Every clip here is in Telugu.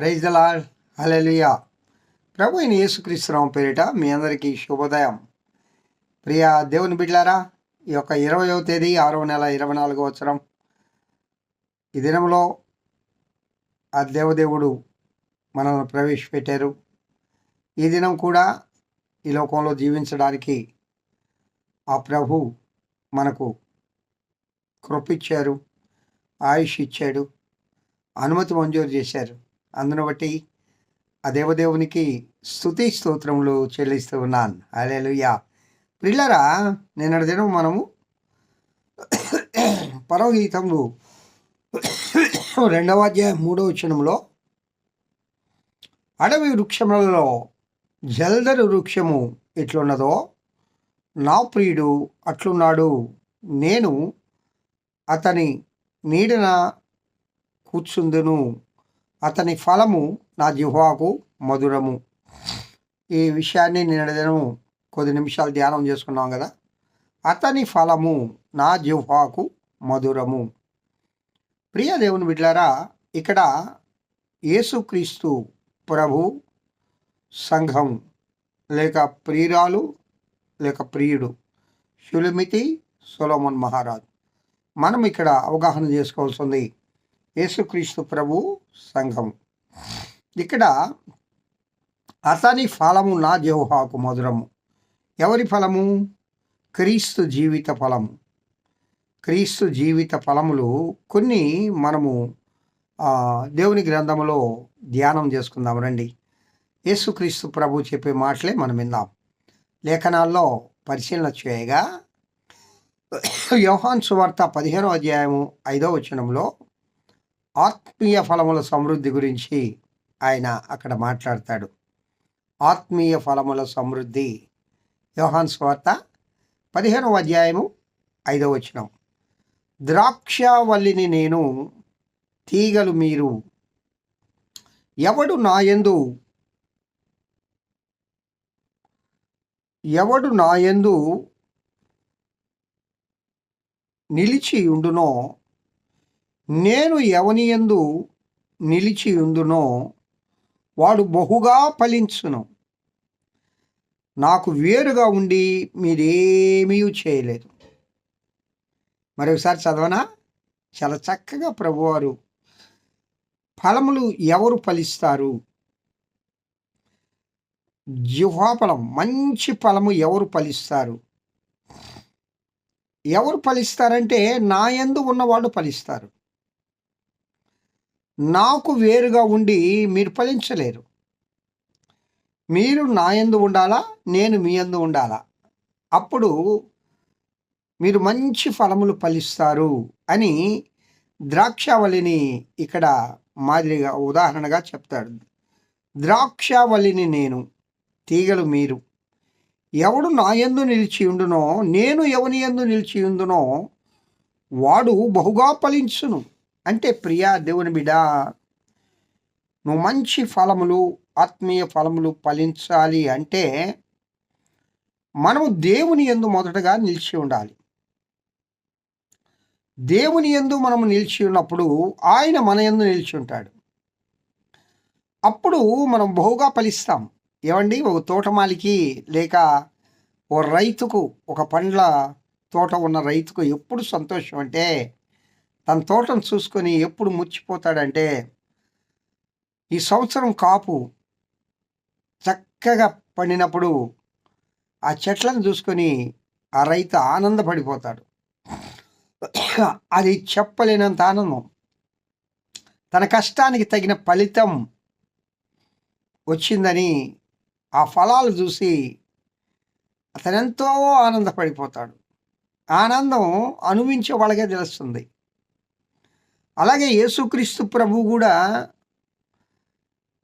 ప్రైజ్ ద అలెలుయా ప్రభు అయిన యేసుక్రీస్తురావు పేరిట మీ అందరికీ శుభోదయం. ప్రియ దేవుని బిడ్లారా ఈ యొక్క ఇరవయవ తేదీ ఆరవ నెల ఇరవై నాలుగవ వచ్చరం ఈ దినంలో ఆ దేవదేవుడు మనల్ని ప్రవేశపెట్టారు. ఈ దినం కూడా ఈ లోకంలో జీవించడానికి ఆ ప్రభు మనకు కృపిచ్చారు ఆయుష్ ఇచ్చాడు అనుమతి మంజూరు చేశారు. అందును బట్టి ఆ దేవదేవునికి స్థుతి స్తోత్రములు చెల్లిస్తూ ఉన్నాను. అలెలుయా పిల్లరా నిన్నటి దినం మనము పరవగీతములు రెండవ అధ్యాయం మూడవ వచనంలో అడవి వృక్షములలో జల్దరు వృక్షము ఎట్లున్నదో నా ప్రియుడు అట్లున్నాడు. నేను అతని నీడన కూర్చుందును. అతని ఫలము నా జిహ్వాకు మధురము. ఈ విషయాన్ని నిన్న దినము కొద్ది నిమిషాలు ధ్యానం చేసుకున్నాం కదా. అతని ఫలము నా జిహ్వాకు మధురము. ప్రియ దేవుని బిడ్లారా ఇక్కడ యేసుక్రీస్తు ప్రభు సంఘం లేక ప్రియురాలు లేక ప్రియుడు షులిమితి సొలోమన్ మహారాజ్. మనం ఇక్కడ అవగాహన చేసుకోవాల్సింది యేసుక్రీస్తు ప్రభు సంఘం. ఇక్కడ అతని ఫలము నా జోహాకు మధురము. ఎవరి ఫలము? క్రీస్తు జీవిత ఫలము. క్రీస్తు జీవిత ఫలములు కొన్ని మనము దేవుని గ్రంథములో ధ్యానం చేసుకుందాం రండి. యేసుక్రీస్తు ప్రభు చెప్పే మాటలే మనం విందాం. లేఖనాల్లో పరిశీలన చేయగా యోహాన్ సువార్త పదిహేనో అధ్యాయము ఐదో వచనంలో ఆత్మీయ ఫలముల సమృద్ధి గురించి ఆయన అక్కడ మాట్లాడతాడు. ఆత్మీయ ఫలముల సమృద్ధి. యోహాన్ స్వార్త పదిహేనవ అధ్యాయము ఐదవ వచనం. ద్రాక్షవల్లిని నేను తీగలు మీరు ఎవడు నాయందు ఎవడు నాయందు నిలిచి ఉండునో నేను ఎవని యందు నిలిచి ఉందునో వాడు బహుగా ఫలించును. నాకు వేరుగా ఉండి మీరేమీ చేయలేదు. మరొకసారి చదవనా? చాలా చక్కగా ప్రభువారు ఫలములు ఎవరు ఫలిస్తారు? జిహ్వాఫలం మంచి ఫలము ఎవరు ఫలిస్తారు? ఎవరు ఫలిస్తారంటే నా యందు ఉన్నవాళ్ళు ఫలిస్తారు. నాకు వేరుగా ఉండి మీరు ఫలించలేరు. మీరు నా యందు ఉండాలా? నేను మీ యందు ఉండాలా? అప్పుడు మీరు మంచి ఫలములు ఫలిస్తారు అని ద్రాక్షావళిని ఇక్కడ మాదిరిగా ఉదాహరణగా చెప్తాడు. ద్రాక్షావళిని నేను తీగలు మీరు. ఎవడు నా ఎందు నిలిచి ఉండునో నేను ఎవని యందు నిలిచి ఉండునో వాడు బహుగా ఫలించును. అంటే ప్రియా దేవుని బిడ్డ నువ్వు మంచి ఫలములు ఆత్మీయ ఫలములు ఫలించాలి అంటే మనము దేవుని యందు మొదటగా నిలిచి ఉండాలి. దేవుని యందు మనము నిలిచి ఉన్నప్పుడు ఆయన మన యందు నిలిచి ఉంటాడు. అప్పుడు మనం బహుగా ఫలిస్తాం. ఏమండి? ఒక తోటమాలికి లేక ఓ రైతుకు ఒక పండ్ల తోట ఉన్న రైతుకు ఎప్పుడు సంతోషం అంటే తన తోటను చూసుకొని ఎప్పుడు ముచ్చిపోతాడంటే ఈ సంవత్సరం కాపు చక్కగా పండినప్పుడు ఆ చెట్లను చూసుకొని ఆ రైతు ఆనందపడిపోతాడు. అది చెప్పలేనంత ఆనందం. తన కష్టానికి తగిన ఫలితం వచ్చిందని ఆ ఫలాలు చూసి అతనెంతో ఆనందపడిపోతాడు. ఆనందం అనుభవించే వాళ్ళకే తెలుస్తుంది. అలాగే యేసుక్రీస్తు ప్రభు కూడా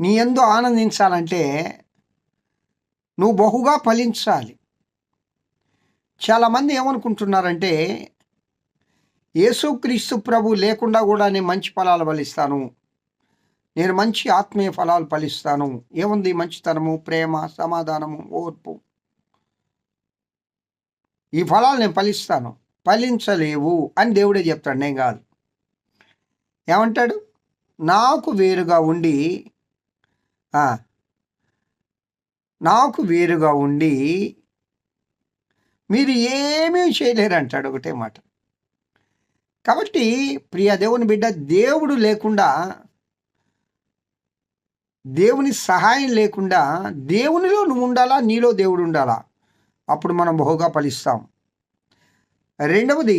నీ ఎందు ఆనందించాలంటే నువ్వు బహుగా ఫలించాలి. చాలామంది ఏమనుకుంటున్నారంటే యేసుక్రీస్తు ప్రభు లేకుండా కూడా నేను మంచి ఫలాలు ఫలిస్తాను. నేను మంచి ఆత్మీయ ఫలాలు ఫలిస్తాను. ఏముంది మంచితనము ప్రేమ సమాధానము ఓర్పు? ఈ ఫలాలు నేను ఫలిస్తాను. ఫలించలేవు అని దేవుడే చెప్తాడు. నేను కాదు. ఏమంటాడు? నాకు వేరుగా ఉండి నాకు వేరుగా ఉండి మీరు ఏమీ చేయలేరు అంటాడు ఒకటే మాట. కాబట్టి ప్రియ దేవుని బిడ్డ దేవుడు లేకుండా దేవుని సహాయం లేకుండా దేవునిలో నువ్వు ఉండాలా నీలో దేవుడు ఉండాలా? అప్పుడు మనం బహుగా ఫలిస్తాం. రెండవది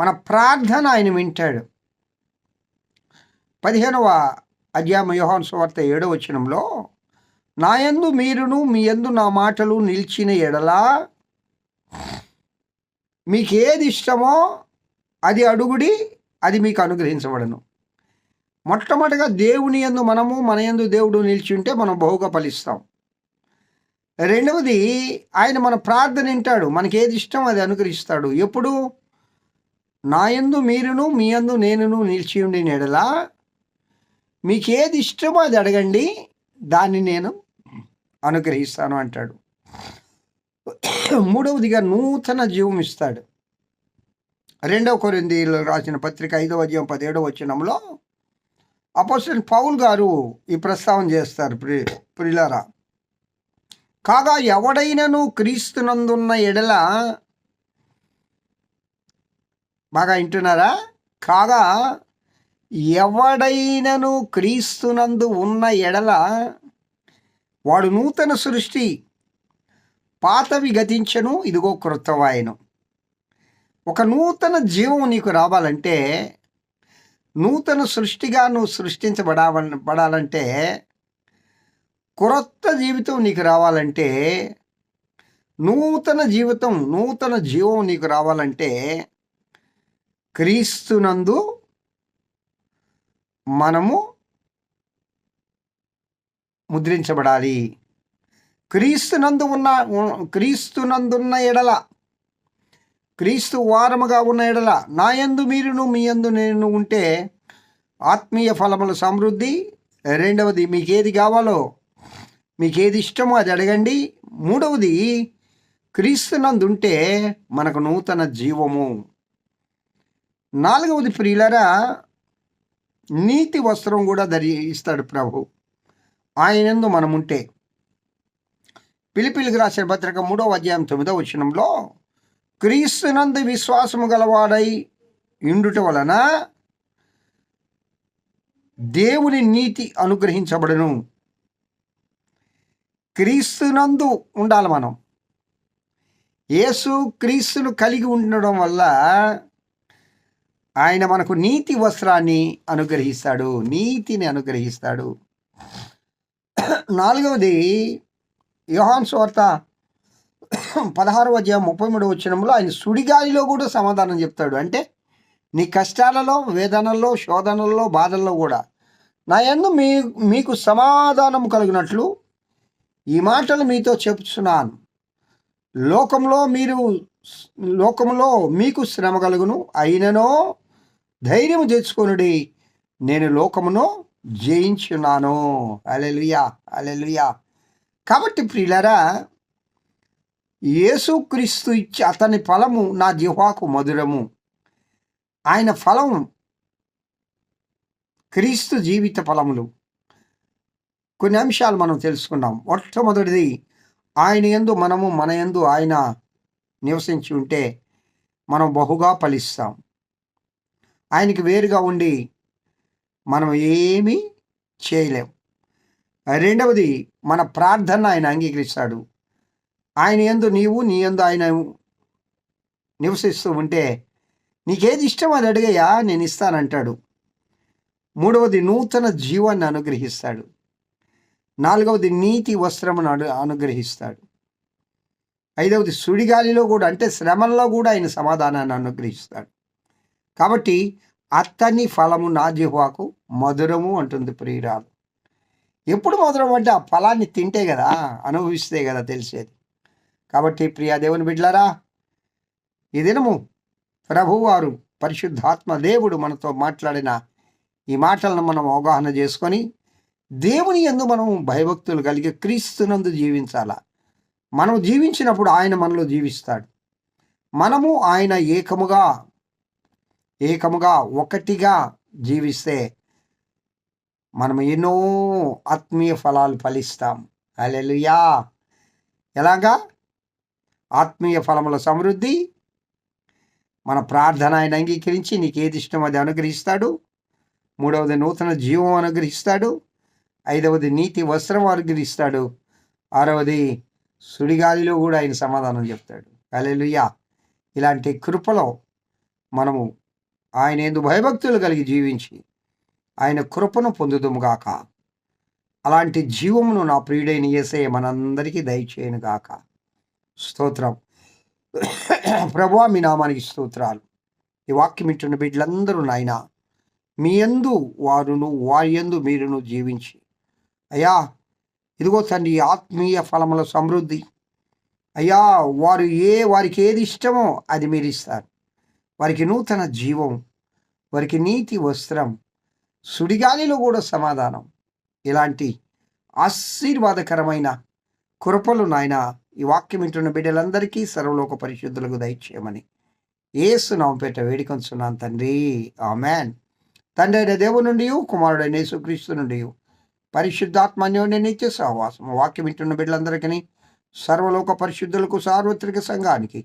మన ప్రార్థన ఆయన వింటాడు. పదిహేనవ అధ్యాయం యోహాన్ సువార్త ఏడవ వచనంలో నా యందు మీరును మీ యందు నా మాటలు నిలిచిన ఎడలా? మీకు ఏది ఇష్టమో అది అడుగుడి అది మీకు అనుగ్రహించబడను. మొట్టమొదటిగా దేవుని యందు మనము మన యందు దేవుడు నిలిచి ఉంటే మనం బహుగా ఫలిస్తాం. రెండవది ఆయన మన ప్రార్థన వింటాడు. మనకి ఏది ఇష్టం అది అనుగ్రహిస్తాడు. ఎప్పుడు? నా యందు మీరును మీ యందు నేనును నిలిచి ఉండి ఎడలా మీకేది ఇష్టమో అది అడగండి దాన్ని నేను అనుగ్రహిస్తాను అంటాడు. మూడవదిగా నూతన జీవం ఇస్తాడు. రెండవ కొరిందీలు రాసిన పత్రిక ఐదవ అధ్యాయం పదిహేడవ వచనంలో అపోజిట్ పౌల్ గారు ఈ ప్రస్తావన చేస్తారు ప్రి ప్రిలారా కాగా ఎవడైనను క్రీస్తునందున్న ఎడల బాగా వింటున్నారా? కాగా ఎవడైనను క్రీస్తునందు ఉన్న ఎడల వాడు నూతన సృష్టి పాతవి గతించను ఇదిగో క్రొత్తవాయను ఒక నూతన జీవం నీకు రావాలంటే నూతన సృష్టిగా నువ్వు సృష్టించబడావ పడాలంటే క్రొత్త జీవితం నీకు రావాలంటే నూతన జీవితం నూతన జీవం నీకు రావాలంటే క్రీస్తునందు మనము ముద్రించబడాలి. క్రీస్తునందు ఉన్న క్రీస్తునందున్న ఎడల క్రీస్తు వారముగా ఉన్న ఎడల నా యందు మీరును మీ యందు నేను ఉంటే ఆత్మీయ ఫలముల సమృద్ధి. రెండవది మీకు ఏది కావాలో మీకు ఏది ఇష్టమో అది అడగండి. మూడవది క్రీస్తునందుంటే మనకు నూతన జీవము. నాలుగవది ప్రియులరా నీతి వస్త్రం కూడా ధరిస్తాడు ప్రభు. ఆయనందు మనముంటే. పిలిపిలికి రాసిన పత్రిక మూడవ అధ్యాయం తొమ్మిదవ వచనంలో క్రీస్తునందు విశ్వాసము గలవాడై ఇండుట వలన దేవుని నీతి అనుగ్రహించబడును. క్రీస్తునందు ఉండాలి మనం. యేసు క్రీస్తును కలిగి ఉండడం వల్ల ఆయన మనకు నీతి వస్త్రాన్ని అనుగ్రహిస్తాడు నీతిని అనుగ్రహిస్తాడు. నాలుగవది యోహాన్ స్వార్త పదహారు అధ్యాయం ముప్పై మూడు వచ్చినంలో ఆయన సుడిగాలిలో కూడా సమాధానం చెప్తాడు. అంటే నీ కష్టాలలో వేదనల్లో శోధనల్లో బాధల్లో కూడా నా ఎందు మీ మీకు సమాధానం కలిగినట్లు ఈ మాటలు మీతో చెప్తున్నాను. లోకంలో మీరు లోకంలో మీకు శ్రమ కలుగును అయిననో ధైర్యం తెచ్చుకొనుడి. నేను లోకమును జయించున్నాను. అలెలుయా అలెలుయా కాబట్టి ప్రియులరా యేసుక్రీస్తు ఇచ్చి అతని ఫలము నా జిహ్వాకు మధురము. ఆయన ఫలం క్రీస్తు జీవిత ఫలములు. కొన్ని అంశాలు మనం తెలుసుకున్నాం మొట్టమొదటిది ఆయన ఎందు మనము మన ఎందు ఆయన నివసించి ఉంటే మనం బహుగా ఫలిస్తాం. ఆయనకి వేరుగా ఉండి మనం ఏమీ చేయలేం. రెండవది మన ప్రార్థన ఆయన అంగీకరిస్తాడు. ఆయన ఎందు నీవు నీ ఎందు ఆయన నివసిస్తూ ఉంటే నీకేది ఇష్టం అది అడిగయ్యా నేను ఇస్తానంటాడు. మూడవది నూతన జీవాన్ని అనుగ్రహిస్తాడు. నాలుగవది నీతి వస్త్రమును అను అనుగ్రహిస్తాడు. ఐదవది సుడిగాలిలో కూడా అంటే శ్రమంలో కూడా ఆయన సమాధానాన్ని అనుగ్రహిస్తాడు. కాబట్టి అత్తని ఫలము నా జిహ్వాకు మధురము అంటుంది ప్రియురాలు. ఎప్పుడు మధురం అంటే ఆ ఫలాన్ని తింటే కదా అనుభవిస్తే కదా తెలిసేది. కాబట్టి ప్రియా దేవుని బిడ్లారా ఈ దినము ప్రభువారు పరిశుద్ధాత్మ దేవుడు మనతో మాట్లాడిన ఈ మాటలను మనం అవగాహన చేసుకొని దేవుని ఎందు మనం భయభక్తులు కలిగి క్రీస్తునందు జీవించాలా? మనం జీవించినప్పుడు ఆయన మనలో జీవిస్తాడు. మనము ఆయన ఏకముగా ఏకముగా ఒకటిగా జీవిస్తే మనం ఎన్నో ఆత్మీయ ఫలాలు ఫలిస్తాం అలెలుయా ఎలాగా? ఆత్మీయ ఫలముల సమృద్ధి. మన ప్రార్థన ఆయన అంగీకరించి నీకు ఏది ఇష్టం అది అనుగ్రహిస్తాడు. మూడవది నూతన జీవం అనుగ్రహిస్తాడు. ఐదవది నీతి వస్త్రం అనుగ్రహిస్తాడు. ఆరవది సుడిగాలిలో కూడా ఆయన సమాధానం చెప్తాడు. హల్లెలూయా. ఇలాంటి కృపలో మనము ఆయన ఎందు భయభక్తులు కలిగి జీవించి ఆయన కృపను పొందుదుముగాక అలాంటి జీవమును నా ప్రియుడైన ఏసే మనందరికీ దయచేయను గాక. స్తోత్రం. ప్రభువా మీ నామానికి స్తోత్రాలు. ఈ వాక్యం ఇచ్చిన బిడ్డలందరూ నాయన మీ యందు వారును వారి యందు మీరును జీవించి. అయ్యా ఇదిగో తండ్రి ఆత్మీయ ఫలముల సమృద్ధి. అయ్యా వారు ఏ వారికి ఏది ఇష్టమో అది మీరు ఇస్తారు. వారికి నూతన జీవం వారికి నీతి వస్త్రం సుడిగాలిలో కూడా సమాధానం. ఇలాంటి ఆశీర్వాదకరమైన కృపలు నాయన ఈ వాక్యం వింటున్న బిడ్డలందరికీ సర్వలోక పరిశుద్ధులకు దయచేయమని ఏసు నామపేట వేడుకొంచున్నాను తండ్రి. ఆమెన్. తండ్రి అయిన దేవు నుండి కుమారుడైన యేసుక్రీస్తు నుండి పరిశుద్ధాత్మన్యోని నిత్య సహవాసం వాక్యం వింటున్న బిడ్డలందరికీ సర్వలోక పరిశుద్ధులకు సార్వత్రిక సంఘానికి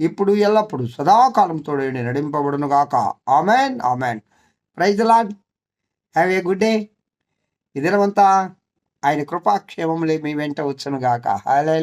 ఇప్పుడు ఎల్లప్పుడు సదాకాలం తోడేని నడింపబడును గాక. Amen amen. Praise Lord have a good day. ఈ దినమంతా ఆయన కృపాక్షేమములే మీ వెంట వచ్చును గాక. హల్లెలూయా.